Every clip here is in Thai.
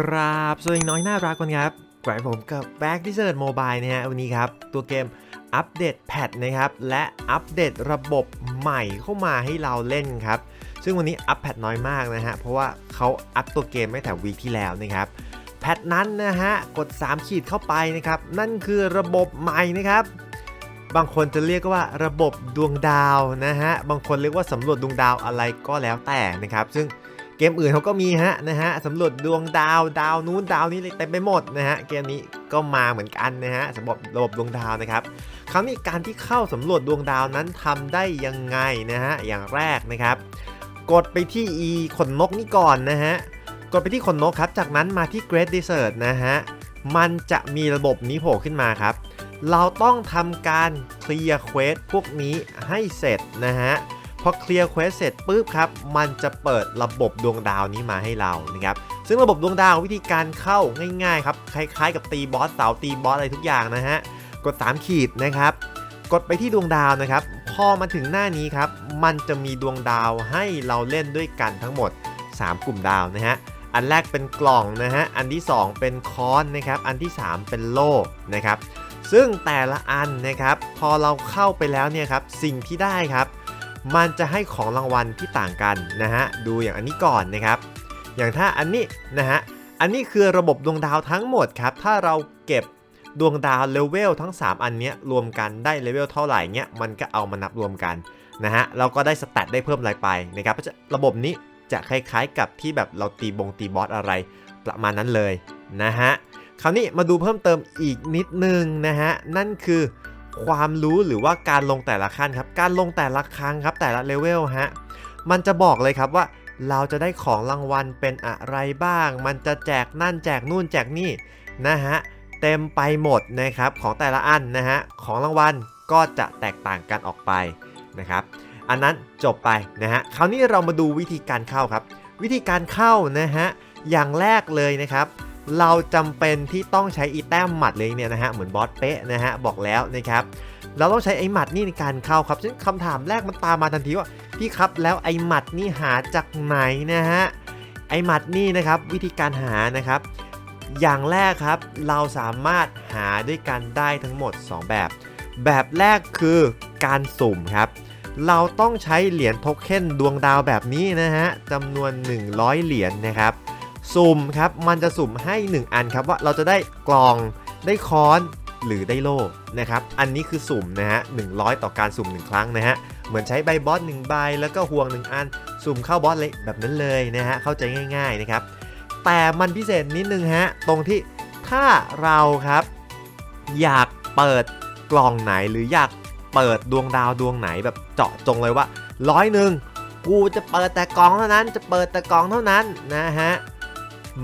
กราบสวัสดีน้อยน่ารักกันครับกลับผมกับ Back d e s e r t Mobile นะฮะวันนี้ครับ ตัวเกมอัปเดตแพทนะครับ และอัปเดตระบบใหม่เข้ามาให้เราเล่นครับ ซึ่งวันนี้อัปแพทน้อยมากนะฮะ เพราะว่าเขาอัปตัวเกมไม่แต่วีคที่แล้วนะครับ แพทนั้นนะฮะ กด 3 ขีดเข้าไปนะครับ นั่นคือระบบใหม่นะครับ บางคนจะเรียกว่าระบบดวงดาวนะฮะ บางคนเรียกว่าสำรวจดวงดาวอะไรก็แล้วแต่นะครับ ซึ่ง เกมอื่นเขาก็มีฮะนะฮะสำรวจดวงดาวดาวนู้นดาวนี้เลยเต็มไปหมดนะฮะเกมนี้ก็มาเหมือนกันนะฮะสำหรับระบบดวงดาวนะครับคราวนี้การที่เข้าสำรวจดวงดาวนั้นทำได้ยังไงนะฮะอย่างแรกนะครับ กดไปที่ e ขนนกนี่ก่อนนะฮะกดไปที่ขนนกครับ จากนั้นมาที่ Great Desert นะฮะมันจะมีระบบนี้โผล่ขึ้นมาครับ เราต้องทำการเคลียร์เควสพวกนี้ให้เสร็จนะฮะ พอเคลียร์เควสเสร็จปุ๊บครับ มันจะเปิดระบบดวงดาวนี้มาให้เรานะครับ ซึ่งระบบดวงดาววิธีการเข้าง่ายๆครับ คล้ายๆ กับตีบอสเสาตีบอสอะไรทุกอย่างนะฮะ กด 3 ขีดนะครับ กดไปที่ดวงดาวนะครับ พอมาถึงหน้านี้ครับ มันจะมีดวงดาวให้เราเล่นด้วยกันทั้งหมด 3 กลุ่มดาวนะฮะ อันแรกเป็นกล่องนะฮะ อันที่ 2 เป็นค้อนนะครับ อันที่ 3 เป็นโล่นะครับ ซึ่งแต่ละอันนะครับ พอเราเข้าไปแล้วเนี่ยครับ สิ่งที่ได้ครับ มันจะให้ของรางวัลที่ต่างกันนะฮะดูอย่างอันนี้ก่อนนะครับ อย่างถ้าอันนี้นะฮะอันนี้คือระบบดวงดาวทั้งหมดครับถ้าเราเก็บดวงดาวเลเวลทั้ง 3 อันเนี้ยรวมกันได้เลเวลเท่าไหร่เนี้ยมันก็เอามานับรวมกันนะฮะเราก็ได้สแตทได้เพิ่มอะไรไปนะครับระฉะนั้นระบบนี้จะคล้ายๆกับที่แบบเราตีบงตีบอสอะไรประมาณนั้นเลยนะฮะคราวนี้มาดูเพิ่มเติมอีกนิดนึงนะฮะนั่นคือ ความรู้หรือว่าการลงแต่ละขั้นครับ การลงแต่ละครั้งครับ แต่ละเลเวลฮะ มันจะบอกเลยครับว่าเราจะได้ของรางวัลเป็นอะไรบ้าง มันจะแจกนั่นแจกนู่นแจกนี่นะฮะ เต็มไปหมดนะครับของแต่ละอันนะฮะ ของรางวัลก็จะแตกต่างกันออกไปนะครับ อันนั้นจบไปนะฮะ คราวนี้เรามาดูวิธีการเข้าครับ วิธีการเข้านะฮะ อย่างแรกเลยนะครับ เราจำเป็นที่ต้องใช้อีแต้มหมัดเลยเนี่ยนะฮะเหมือนบอสเป๊ะนะฮะบอกแล้วนะครับเราต้องใช้ไอหมัดนี่ในการเข้าครับซึ่งคำถามแรกมันตามมาทันทีว่าพี่ครับแล้วไอหมัดนี่หาจากไหนนะฮะไอหมัดนี่นะครับวิธีการหานะครับ อย่างแรกครับเราสามารถหาด้วยกันได้ทั้งหมด 2 แบบ แบบแรกคือการสุ่มครับ เราต้องใช้เหรียญโทเค็นดวงดาวแบบนี้นะฮะจำนวน 100 เหรียญนะครับ สุ่มครับ มันจะสุ่มให้ 1 อันครับว่าเราจะได้กลองได้ค้อนหรือได้โล่นะครับ อันนี้คือสุ่มนะฮะ100 ต่อการสุ่ม 1 ครั้งนะฮะ เหมือนใช้ใบบอส1ใบแล้วก็ห่วง 1 อัน สุ่มเข้าบอสเลยแบบนั้นเลยนะฮะ เข้าใจง่ายๆนะครับ แต่มันพิเศษนิดนึงฮะ ตรงที่ถ้าเราครับ อยากเปิดกล่องไหนหรืออยากเปิดดวงดาวดวงไหนแบบเจาะจงเลยว่าร้อยหนึ่งกูจะเปิดแต่กล่องเท่านั้น จะเปิดแต่กล่องเท่านั้นนะฮะ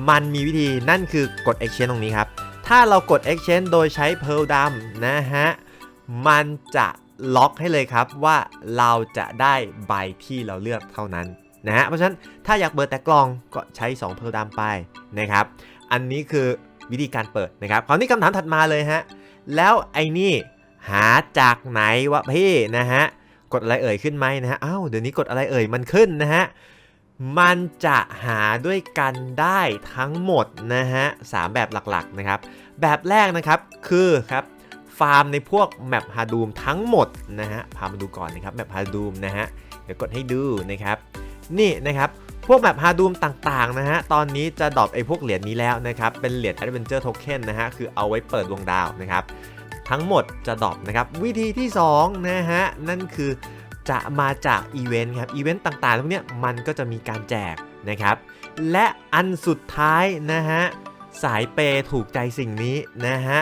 มันมีวิธีนั่นคือกด exchange ตรงนี้ครับ ถ้าเรากด exchange โดยใช้ pearl ดำนะฮะ มันจะล็อกให้เลยครับว่าเราจะได้ใบที่เราเลือกเท่านั้นนะฮะ เพราะฉะนั้นถ้าอยากเปิดแต่กล่องก็ใช้ 2 pearl ดำไปนะครับ อันนี้คือวิธีการเปิดนะครับ คราวนี้คำถามถัดมาเลยฮะ แล้วไอ้นี่หาจากไหนวะพี่นะฮะ กดอะไรเอ่ยขึ้นไหมนะฮะ อ้าวเดี๋ยวนี้กดอะไรเอ่ยมันขึ้นนะฮะ มันจะหาด้วยกันได้ทั้งหมดนะฮะสามแบบหลักๆนะครับ แบบแรกนะครับคือครับฟาร์มในพวกแมปฮาดูมทั้งหมดนะฮะพามาดูก่อนนะครับแมปฮาดูมนะฮะเดี๋ยวกดให้ดูนะครับนี่นะครับพวกแมปฮาดูมต่างๆนะฮะ ตอนนี้จะดรอปไอ้พวกเหรียญนี้แล้วนะครับ เป็นเหรียญ Adventure Token นะฮะ คือเอาไว้เปิดดวงดาวนะครับ ทั้งหมดจะดรอปนะครับ วิธีที่2นะฮะ นั่นคือ จะมาจากอีเวนต์ครับอีเวนต์ต่างๆพวกนี้มันก็จะมีการแจกนะครับ และอันสุดท้ายนะฮะสายเปย์ถูกใจสิ่งนี้นะฮะ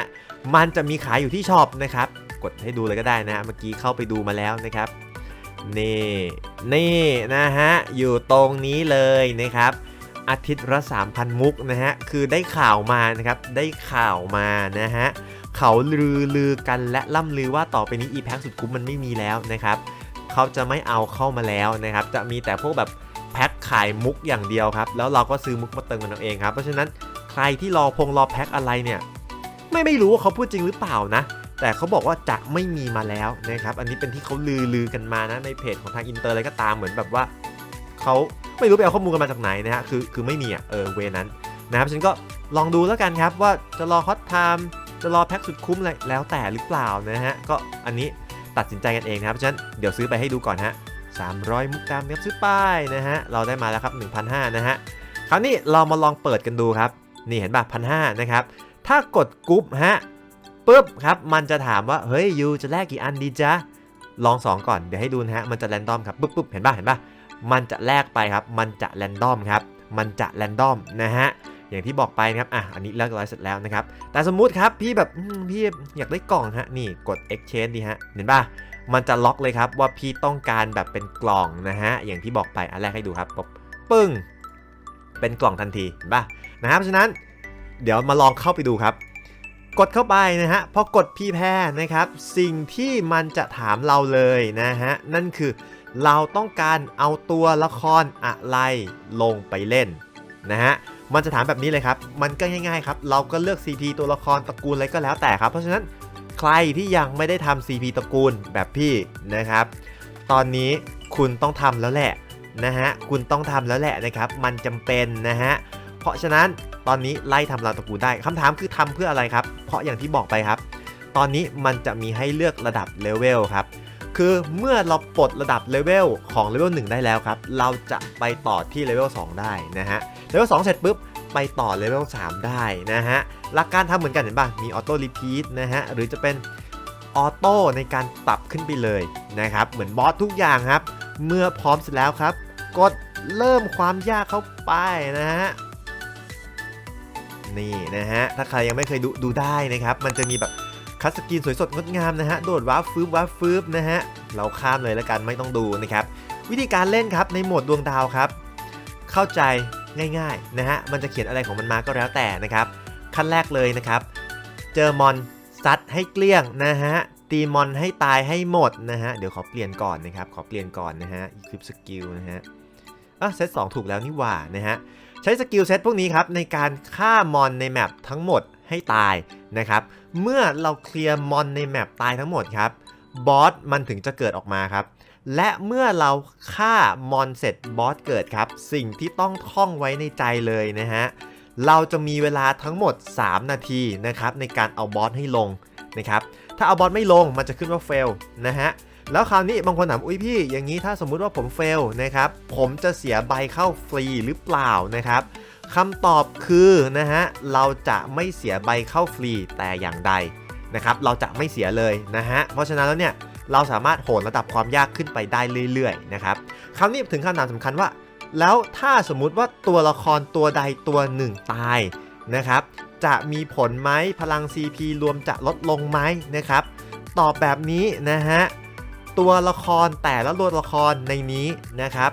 มันจะมีขายอยู่ที่ช็อปนะครับ กดให้ดูเลยก็ได้นะฮะเมื่อกี้เข้าไปดูมาแล้วนะครับนี่นี่นะฮะอยู่ตรงนี้เลยนะครับ อาทิตย์ละ3,000 มุกนะฮะคือได้ข่าวมานะครับได้ข่าวมานะฮะเขาลือลือกันและล่ำลือว่าต่อไปนี้ e p a c สุดคุ้มมันไม่มีแล้วนะครับ เขาจะไม่เอาเข้ามาแล้วนะครับ จะมีแต่พวกแบบแพ็คขายมุกอย่างเดียวครับ แล้วเราก็ซื้อมุกมาเติมกันเอาเองครับ เพราะฉะนั้นใครที่รอพงรอแพ็คอะไรเนี่ย ไม่ไม่รู้ว่าเขาพูดจริงหรือเปล่านะ แต่เขาบอกว่าจะไม่มีมาแล้วนะครับ อันนี้เป็นที่เขาลือลือกันมานะในเพจของทางอินเตอร์อะไรก็ตามเหมือนแบบว่าเขาไม่รู้ไปเอาข้อมูลกันมาจากไหนนะฮะ คือคือไม่มีอะ เออเวนั้นนะครับฉันก็ลองดูแล้วกันครับว่าจะรอฮอตไทม์จะรอแพ็คสุดคุ้มอะไรแล้วแต่หรือเปล่านะฮะ ก็อันนี้ ตัดสินใจกันเองนะครับเพราะฉะนั้นเดี๋ยวซื้อไปให้ดูก่อนฮะ300 มุกดามครับซื้อป้ายนะฮะเราได้มาแล้วครับ1,500นะฮะคราวนี้เรามาลองเปิดกันดูครับ นี่เห็นป่ะพันห้านะครับ ถ้ากดกรุ๊ปฮะปุ๊บครับ มันจะถามว่า เฮ้ยยูจะแลกกี่อันดีจ๊ะ ลอง 2 ก่อน เดี๋ยวให้ดูนะฮะ มันจะแรนดอมครับปุ๊บปุ๊บเห็นป่ะ เห็นป่ะ มันจะแลกไปครับ มันจะแรนดอมครับ มันจะแรนดอมนะฮะ อย่างที่บอกไปนะครับอะอันนี้เรียบร้อยเสร็จแล้วนะครับแต่สมมุติครับพี่แบบพี่อยากได้กล่องฮะนี่กด exchange ดีฮะเห็นป่ะมันจะล็อกเลยครับว่าพี่ต้องการแบบเป็นกล่องนะฮะอย่างที่บอกไปอันแรกให้ดูครับปุ๊บปึ้งเป็นกล่องทันทีเห็นป่ะนะครับฉะนั้นเดี๋ยวมาลองเข้าไปดูครับกดเข้าไปนะฮะพอกดพี่แพ้นะครับ สิ่งที่มันจะถามเราเลยนะฮะ นั่นคือเราต้องการเอาตัวละครอะไรลงไปเล่นนะฮะมันจะถามแบบนี้เลยครับ มันก็ง่ายๆครับ เราก็เลือก CP ตัวละครตระกูลอะไรก็แล้วแต่ครับ เพราะฉะนั้นใครที่ยังไม่ได้ทำ CP ตระกูลแบบพี่นะครับ ตอนนี้คุณต้องทำแล้วแหละนะฮะ คุณต้องทำแล้วแหละนะครับ มันจำเป็นนะฮะ เพราะฉะนั้นตอนนี้ไล่ทำราวตระกูลได้คำถามคือทำเพื่ออะไรครับ เพราะอย่างที่บอกไปครับ ตอนนี้มันจะมีให้เลือกระดับเลเวลครับ คือเมื่อเราปลดระดับเลเวลของเลเวล1ได้แล้วครับ เราจะไปต่อที่เลเวล2ได้นะฮะ เลเวล2เสร็จปุ๊บ ไปต่อเลเวล3ได้นะฮะ หลักการทำเหมือนกันเห็นป่ะ มีออโต้รีพีทนะฮะ หรือจะเป็นออโต้ในการปรับขึ้นไปเลยนะครับ เหมือนบอสทุกอย่างครับ เมื่อพร้อมเสร็จแล้วครับ กดเริ่มความยากเข้าไปนะฮะนี่นะฮะ ถ้าใครยังไม่เคยดูดูได้นะครับ มันจะมีแบบ คัสกรีนสวยสดงดงามนะฮะ โดดว้าฟืบว้าฟืบนะฮะ เราข้ามเลยแล้วกันไม่ต้องดูนะครับ วิธีการเล่นครับในโหมดดวงดาวครับ เข้าใจง่ายๆนะฮะ มันจะเขียนอะไรของมันมาก็แล้วแต่นะครับ ขั้นแรกเลยนะครับ เจอมอนซัดให้เกลี้ยงนะฮะ ตีมอนให้ตายให้หมดนะฮะ เดี๋ยวขอเปลี่ยนก่อนนะครับ ขอเปลี่ยนก่อนนะฮะคลิปสกิลนะฮะอะเซตสองถูกแล้วนี่หว่านะฮะ ใช้สกิลเซตพวกนี้ครับในการฆ่ามอนในแมปทั้งหมดให้ตายนะครับ เมื่อเราเคลียร์มอนในแมปตายทั้งหมดครับบอสมันถึงจะเกิดออกมาครับและเมื่อเราฆ่ามอนเสร็จบอสเกิดครับ สิ่งที่ต้องท่องไว้ในใจเลยนะฮะเราจะมีเวลาทั้งหมด 3 นาทีนะครับในการเอาบอสให้ลงนะครับถ้าเอาบอสไม่ลงมันจะขึ้นว่าเฟลนะฮะแล้วคราวนี้บางคนถามอุ้ยพี่ อย่างนี้ถ้าสมมุติว่าผมเฟลนะครับผมจะเสียใบเข้าฟรีหรือเปล่านะครับ คำตอบคือนะฮะเราจะไม่เสียใบเข้าฟรีแต่อย่างใดนะครับเราจะไม่เสียเลยนะฮะเพราะฉะนั้นแล้วเนี่ยเราสามารถโหนระดับความยากขึ้นไปได้เรื่อยๆนะครับคราวนี้ถึงคำถามสำคัญว่า แล้วถ้าสมมุติว่าตัวละครตัวใดตัวหนึ่งตายนะครับจะมีผลไหมพลัง CP รวมจะลดลงไหมนะครับตอบแบบนี้นะฮะตัวละครแต่ละตัวละครในนี้นะครับ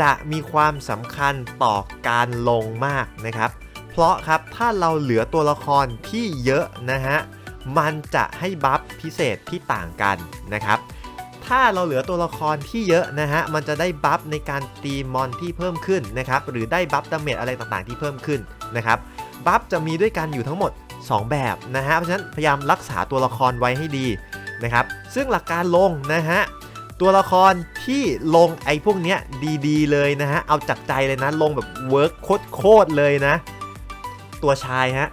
จะมีความสำคัญต่อการลงมากนะครับ เพราะครับถ้าเราเหลือตัวละครที่เยอะนะฮะมันจะให้บัฟพิเศษที่ต่างกันนะครับ ถ้าเราเหลือตัวละครที่เยอะนะฮะมันจะได้บัฟในการตีมอนที่เพิ่มขึ้นนะครับหรือได้บัฟดาเมจอะไรต่างๆที่เพิ่มขึ้นนะครับบัฟจะมีด้วยกันอยู่ทั้งหมด 2 แบบนะฮะเพราะฉะนั้นพยายามรักษาตัวละครไว้ให้ดีนะครับซึ่งหลักการลงนะฮะ ตัวละครที่ลงไอ้พวกเนี้ยดีๆ เลยนะฮะ เอาจากใจเลยนะ ลงแบบเวิร์กโคตรๆเลยนะ ตัวชายฮะ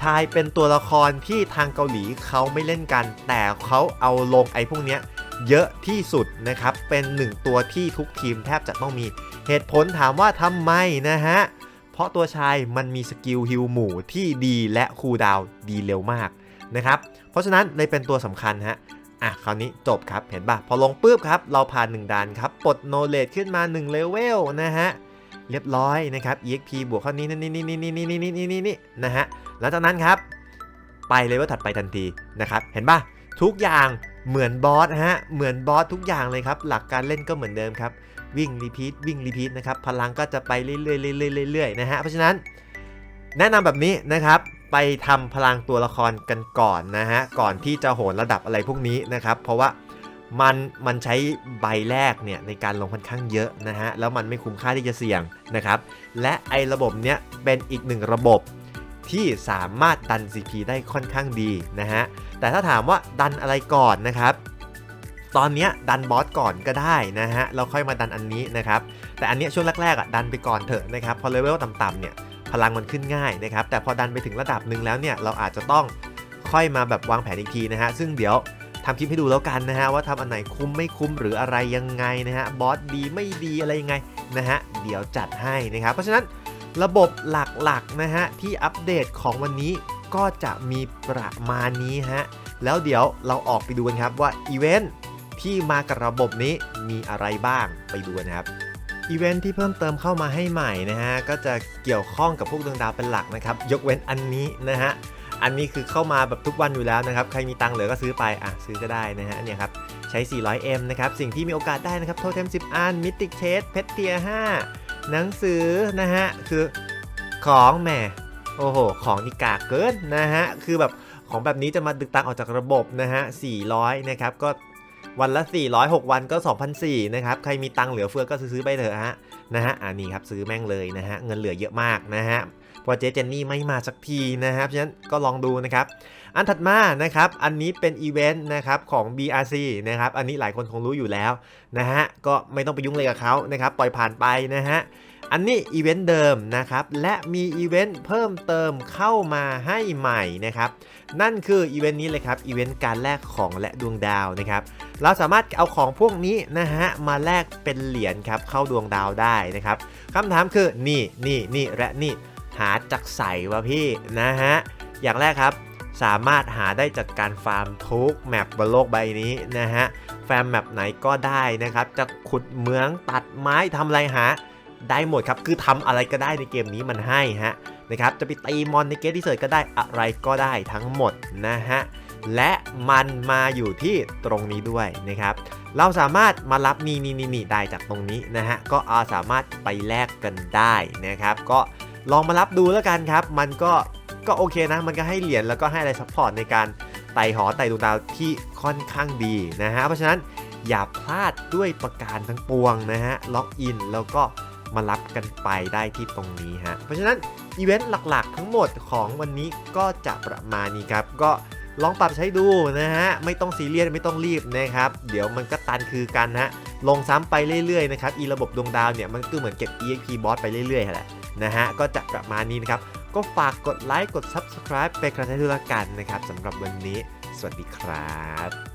ชายเป็นตัวละครที่ทางเกาหลีเขาไม่เล่นกัน แต่เขาเอาลงไอ้พวกเนี้ยเยอะที่สุดนะครับ เป็นหนึ่งตัวที่ทุกทีมแทบจะต้องมี เหตุผลถามว่าทำไมนะฮะ เพราะตัวชายมันมีสกิลฮิลหมู่ที่ดีและคูลดาวดีเร็วมากนะครับ เพราะฉะนั้นเลยเป็นตัวสำคัญฮะ อะคราวนี้จบครับเห็นป่ะพอลงปุ๊บครับ เราผ่าน 1ด่านครับปลดโนเลดขึ้นมา1เลเวลนะฮะเรียบร้อยนะครับ exp บวกเข้านี้นี่นี่นี่นี่นี่นี่นี่นี่นี่นี่นะฮะหลังจากนั้นครับ ไปเลเวลถัดไปทันทีนะครับ เห็นป่ะทุกอย่างเหมือนบอสฮะเหมือนบอสทุกอย่างเลยครับ หลักการเล่นก็เหมือนเดิมครับ วิ่งรีพีทวิ่งรีพีทนะครับพลังก็จะไปเรื่อยๆเรื่อยๆเรื่อยๆนะฮะเพราะฉะนั้น แนะนำแบบนี้นะครับ ไปทำพลังตัวละครกันก่อนนะฮะก่อนที่จะโหนระดับอะไรพวกนี้นะครับ เพราะว่ามันมันใช้ใบแรกเนี่ยในการลงค่อนข้างเยอะนะฮะแล้วมันไม่คุ้มค่าที่จะเสี่ยงนะครับ และไอ้ระบบเนี้ยเป็นอีกหนึ่งระบบที่สามารถดัน CP ได้ค่อนข้างดีนะฮะแต่ถ้าถามว่าดันอะไรก่อนนะครับตอนเนี้ยดันบอสก่อนก็ได้นะฮะเราค่อยมาดันอันนี้นะครับแต่อันเนี้ยช่วงแรกๆอะดันไปก่อนเถอะนะครับพอเลเวลต่ำๆเนี่ย พลังมันขึ้นง่ายนะครับแต่พอดันไปถึงระดับหนึ่งแล้วเนี่ยเราอาจจะต้องค่อยมาแบบวางแผนอีกทีนะฮะซึ่งเดี๋ยวทำคลิปให้ดูแล้วกันนะฮะว่าทำอันไหนคุ้มไม่คุ้มหรืออะไรยังไงนะฮะบอสดีไม่ดีอะไรยังไงนะฮะเดี๋ยวจัดให้นะครับเพราะฉะนั้นระบบหลักๆนะฮะที่อัปเดตของวันนี้ก็จะมีประมาณนี้ฮะแล้วเดี๋ยวเราออกไปดูกันครับว่าอีเวนท์ที่มากับระบบนี้มีอะไรบ้างไปดูกันครับ อีเวนท์ที่เพิ่มเติมเข้ามาให้ใหม่นะฮะ ก็จะเกี่ยวข้องกับพวกดวงดาวเป็นหลักนะครับ ยกเว้นอันนี้นะฮะ อันนี้คือเข้ามาแบบทุกวันอยู่แล้วนะครับ ใครมีตังค์เหลือก็ซื้อไป อะ ซื้อก็ได้นะฮะ เนี่ยครับ ใช้ 400M นะครับ สิ่งที่มีโอกาสได้นะครับ โทเทม 10 อัน มิติกเชสเพชรเทีย5หนังสือนะฮะ คือของแหม โอ้โห ของนี่กากเกินนะฮะ คือแบบของแบบนี้จะมาดึกตังค์ออกจากระบบนะฮะ 400 นะครับ ก็ วันละ400 6 วันก็ 2,004นะครับ ใครมีตังค์เหลือเฟือก็ซื้อไปเถอะฮะนะฮะอันนี้ครับซื้อแม่งเลยนะฮะ เงินเหลือเยอะมากนะฮะพอเจเจนนี่ไม่มาสักทีนะครับฉะนั้นก็ลองดูนะครับ อันถัดมานะครับ อันนี้เป็นอีเวนต์นะครับของ BRC นะครับ อันนี้หลายคนคงรู้อยู่แล้วนะฮะ ก็ไม่ต้องไปยุ่งเลยกับเขานะครับ ปล่อยผ่านไปนะฮะ อันนี้อีเวนต์เดิมนะครับ และมีอีเวนต์เพิ่มเติมเข้ามาให้ใหม่นะครับ นั่นคืออีเวนต์นี้เลยครับ อีเวนต์การแลกของและดวงดาวนะครับ เราสามารถเอาของพวกนี้นะฮะมาแลกเป็นเหรียญครับเข้าดวงดาวได้นะครับคำถามคือนี่นี่นี่และนี่หาจากใส่วะพี่นะฮะ อย่างแรกครับสามารถหาได้จากการฟาร์มทุกแมปบนโลกใบนี้นะฮะ แฟมแมปไหนก็ได้นะครับ จะขุดเหมืองตัดไม้ทำไรหา ได้หมดครับ คือทำอะไรก็ได้ในเกมนี้มันให้ฮะนะครับ จะไปตีมอนในเกมที่เสิร์ชก็ได้อะไรก็ได้ทั้งหมดนะฮะ และมันมาอยู่ที่ตรงนี้ด้วยนะครับ เราสามารถมารับนี่นี่นี่นี่ได้จากตรงนี้นะฮะ ก็อาสามารถไปแลกกันได้นะครับ ก็ลองมารับดูแล้วกันครับ มันก็ก็โอเคนะ มันก็ให้เหรียญแล้วก็ให้อะไรซัพพอร์ตในการไต่หอไต่ดวงดาวที่ค่อนข้างดีนะฮะ เพราะฉะนั้นอย่าพลาดด้วยประการทั้งปวงนะฮะ ล็อกอินแล้วก็ มารับกันไปได้ที่ตรงนี้ฮะ เพราะฉะนั้นอีเวนต์หลักๆ ทั้งหมดของวันนี้ก็จะประมาณนี้ครับ ก็ลองปรับใช้ดูนะฮะ ไม่ต้องซีเรียสไม่ต้องรีบนะครับ เดี๋ยวมันก็ตันคือกันฮะ ลงซ้ำไปเรื่อยๆนะครับอีระบบดวงดาวเนี่ยมันก็เหมือนเก็บ EXP บอสไปเรื่อยๆแหละนะฮะก็จะประมาณนี้นะครับ ก็ฝากกดไลค์กด Subscribe ไปกระจายธุรกันนะครับสำหรับวันนี้ สวัสดีครับ